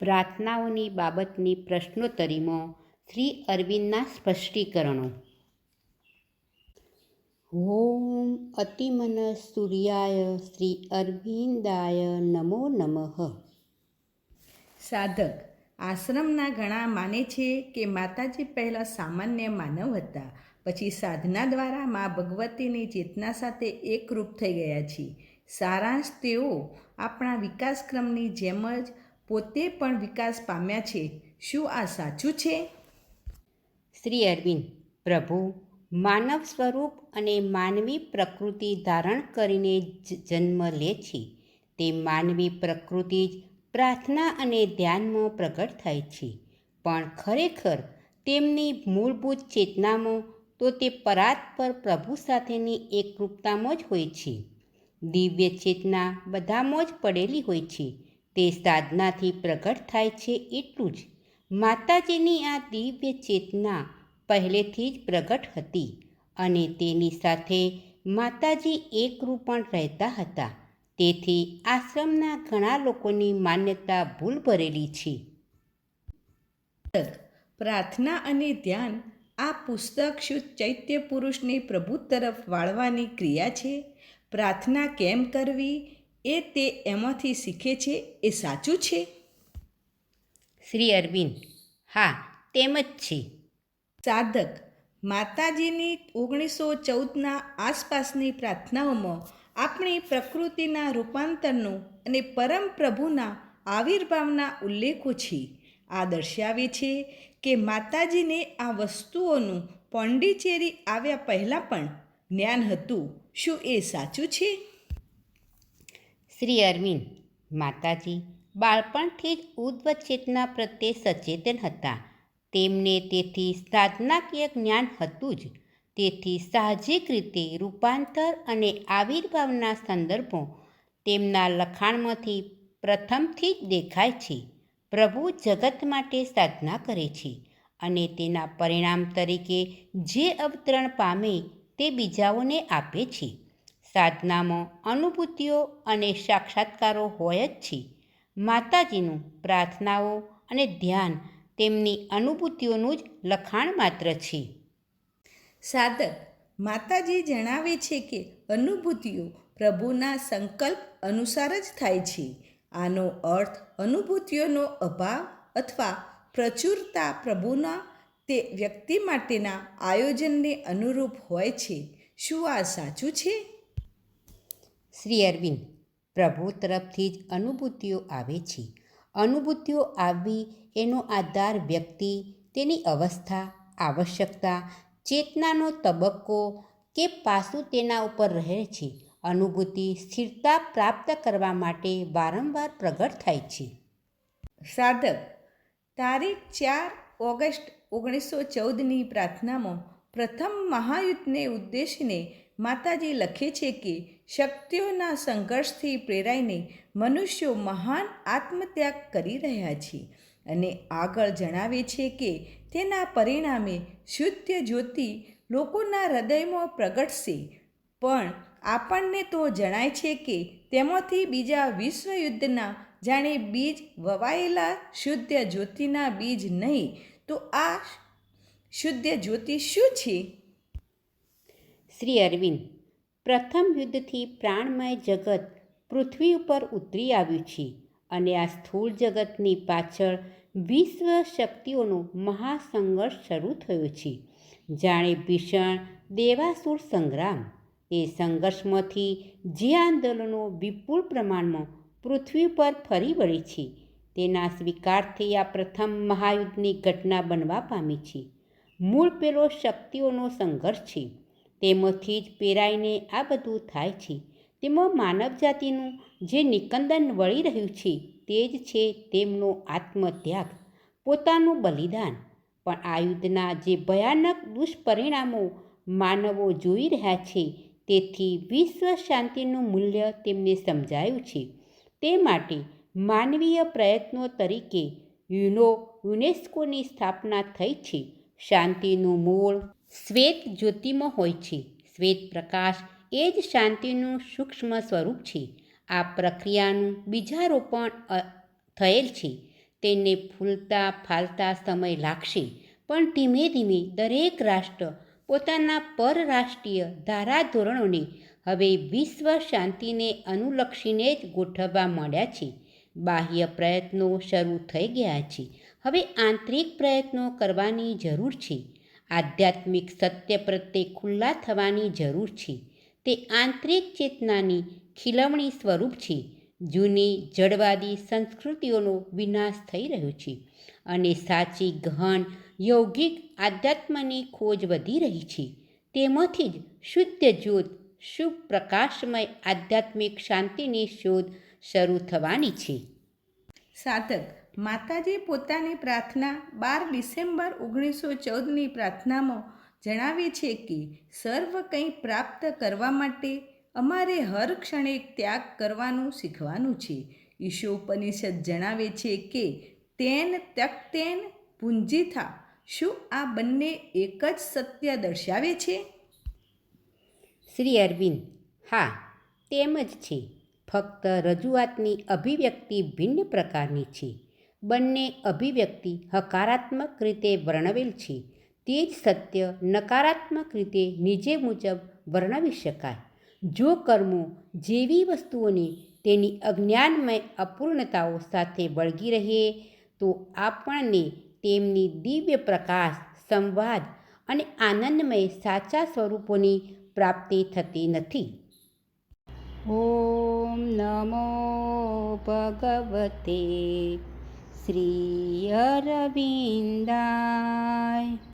પ્રાર્થનાઓની બાબતની પ્રશ્નોત્તરીમાં શ્રી અરવિંદના સ્પષ્ટીકરણો. ઓમ અતિમન સૂર્યાય શ્રી અરવિંદાય નમો નમઃ. સાધક, આશ્રમના ઘણા માને છે કે માતાજી પહેલાં સામાન્ય માનવ હતા, પછી સાધના દ્વારા મા ભગવતીની ચેતના સાથે એકરૂપ થઈ ગયા છે સારાંશ તેઓ આપણા વિકાસક્રમની જેમ જ પોતે પણ વિકાસ પામ્યા છે. શું આ સાચું છે? શ્રી અરવિંદ, પ્રભુ, માનવ સ્વરૂપ અને માનવી પ્રકૃતિ ધારણ કરીને જ જન્મ લે છે. તે માનવી પ્રકૃતિ જ પ્રાર્થના અને ધ્યાનમાં પ્રગટ થાય છે. પણ ખરેખર તેમની મૂળભૂત ચેતનામાં તો તે પરાત્પર પ્રભુ સાથેની એકરૂપતામાં જ હોય છે. દિવ્ય ચેતના બધામાં જ પડેલી હોય છે. તે સાધનાથી પ્રગટ થાય છે એટલું જ. માતાજીની આ દિવ્ય ચેતના પહેલેથી જ પ્રગટ હતી અને તેની સાથે માતાજી એકરૂપ પણ રહેતા હતા. તેથી આશ્રમના ઘણા લોકોની માન્યતા ભૂલ ભરેલી છે. પ્રાર્થના અને ધ્યાન આ પુસ્તક શુદ્ધ ચૈત્ય પુરુષને પ્રભુ તરફ વાળવાની ક્રિયા છે. પ્રાર્થના કેમ કરવી? એ તે એમાંથી શીખે છે એ સાચું છે? શ્રી અરવિંદ હા તેમ જ છે. સાધક માતાજીની ઓગણીસો ચૌદના આસપાસની પ્રાર્થનાઓમાં આપણી પ્રકૃતિના રૂપાંતરનો અને પરમ પ્રભુના આવિર્ભાવના ઉલ્લેખો છે. આ દર્શાવે છે કે માતાજીને આ વસ્તુઓનું પોંડિચેરી આવ્યા પહેલાં પણ જ્ઞાન હતું. શું એ સાચું છે? શ્રી અરવિંદ, માતાજી, બાળપણથી જ ઉદ્વ ચેતના પ્રત્યે સચેતન હતા. તેમને તેથી સાધનાકીય જ્ઞાન હતું જ. તેથી સાહજિક રીતે રૂપાંતર અને આવિર્ભાવના સંદર્ભો તેમના લખાણમાંથી પ્રથમથી જ દેખાય છે. પ્રભુ જગત માટે સાધના કરે છે અને તેના પરિણામ તરીકે જે અવતરણ પામે તે બીજાઓને આપે છે. સાધનામાં, અનુભૂતિઓ અને સાક્ષાત્કારો હોય જ છે. માતાજીનું પ્રાર્થનાઓ અને ધ્યાન તેમની અનુભૂતિઓનું જ લખાણ માત્ર છે. સાધક, માતાજી જણાવે છે કે અનુભૂતિઓ પ્રભુના સંકલ્પ અનુસાર જ થાય છે. આનો અર્થ અનુભૂતિઓનો અભાવ અથવા પ્રચુરતા પ્રભુના, તે વ્યક્તિ માટેના આયોજનને અનુરૂપ હોય છે. શું આ સાચું છે? શ્રી અરવિંદ, પ્રભુ તરફથી જ અનુભૂતિઓ આવે છે. અનુભૂતિઓ આવવી એનો આધાર વ્યક્તિ, તેની અવસ્થા, આવશ્યકતા, ચેતનાનો તબક્કો કે પાસું તેના ઉપર રહે છે. અનુભૂતિ સ્થિરતા પ્રાપ્ત કરવા માટે વારંવાર પ્રગટ થાય છે. સાધક, તારીખ ચાર ઓગસ્ટ ઓગણીસો ચૌદની પ્રાર્થનામાં પ્રથમ મહાયુદ્ધને ઉદ્દેશીને માતાજી લખે છે કે શક્તિઓના સંઘર્ષથી પ્રેરાઈને મનુષ્યો મહાન આત્મત્યાગ કરી રહ્યા છે અને આગળ જણાવે છે કે તેના પરિણામે શુદ્ધ જ્યોતિ લોકોના હૃદયમાં પ્રગટશે. પણ આપણને તો જણાય છે કે તેમાંથી બીજા વિશ્વયુદ્ધના જાણે બીજ વવાયેલા શુદ્ધ જ્યોતિના બીજ નહીં. તો આ શુદ્ધ જ્યોતિ શું છે? શ્રી અરવિંદ, પ્રથમ યુદ્ધથી પ્રાણમય જગત પૃથ્વી ઉપર ઉતરી આવ્યું છે અને આ સ્થૂળ જગતની પાછળ વિશ્વ શક્તિઓનો મહાસંઘર્ષ શરૂ થયો છે. જાણે ભીષણ દેવાસુર સંગ્રામ. એ સંઘર્ષમાંથી જે આંદોલનો વિપુલ પ્રમાણમાં પૃથ્વી પર ફરી વળી છે, તેના સ્વીકારથી આ પ્રથમ મહાયુદ્ધની ઘટના બનવા પામી છે. મૂળ પેલો શક્તિઓનો સંઘર્ષ છે. તેમાંથી જ પેરાઈને આ બધું થાય છે. તેમાં માનવ જાતિનું જે નિકંદન વળી રહ્યું છે તે જ છે તેમનો આત્મત્યાગ, પોતાનું બલિદાન. પણ આ યુદ્ધના જે ભયાનક દુષ્પરિણામો માનવો જોઈ રહ્યા છે તેથી વિશ્વ શાંતિનું મૂલ્ય તેમને સમજાયું છે. તે માટે માનવીય પ્રયત્નો તરીકે યુનો યુનેસ્કોની સ્થાપના થઈ છે. શાંતિનું મૂળ શ્વેત જ્યોતિમાં હોય છે. શ્વેત પ્રકાશ એ જ શાંતિનું સૂક્ષ્મ સ્વરૂપ છે. આ પ્રક્રિયાનું બીજારોપણ રોપણ થયેલ છે. તેને ફૂલતા ફાલતા સમય લાગશે, પણ ધીમે ધીમે દરેક રાષ્ટ્ર પોતાના પરરાષ્ટ્રીય ધારાધોરણોને હવે વિશ્વ શાંતિને અનુલક્ષીને જ ગોઠવવા મળ્યા છે. બાહ્ય પ્રયત્નો શરૂ થઈ ગયા છે. હવે આંતરિક પ્રયત્નો કરવાની જરૂર છે. આધ્યાત્મિક સત્ય પ્રત્યે ખુલ્લા થવાની જરૂર છે. તે આંતરિક ચેતનાની ખીલવણી સ્વરૂપ છે. જૂની જડવાદી સંસ્કૃતિઓનો વિનાશ થઈ રહ્યો છે અને સાચી, ગહન, યૌગિક આધ્યાત્મની ખોજ વધી રહી છે. તેમાંથી જ શુદ્ધ જ્યોત શુભ પ્રકાશમય આધ્યાત્મિક શાંતિની શોધ શરૂ થવાની છે. સાધક માતાજી પોતાની પ્રાર્થના બાર ડિસેમ્બર ઓગણીસો ચૌદની પ્રાર્થનામાં જણાવે છે કે, સર્વ કંઈ પ્રાપ્ત કરવા માટે અમારે હર ક્ષણે ત્યાગ કરવાનું શીખવાનું છે. ઈશોપનિષદ જણાવે છે કે, તેન ત્યક્તેન પુંજીથા. શું આ બંને એક જ સત્ય દર્શાવે છે? શ્રી અરવિંદ, હા, તેમ જ છે. ફક્ત રજૂઆતની અભિવ્યક્તિ ભિન્ન પ્રકારની છે. બંને અભિવ્યક્તિ હકારાત્મક રીતે વર્ણવેલ છે. તે જ સત્ય નકારાત્મક રીતે નીચે મુજબ વર્ણવી શકાય. જો કર્મો જેવી વસ્તુઓને તેની અજ્ઞાનમય અપૂર્ણતાઓ સાથે વળગી રહે, તો આપણને તેમની દિવ્ય પ્રકાશ, સંવાદ અને આનંદમય સાચા સ્વરૂપોની પ્રાપ્તિ થતી નથી. ઓમ નમો ભગવતે શ્રી અરવિંદાય.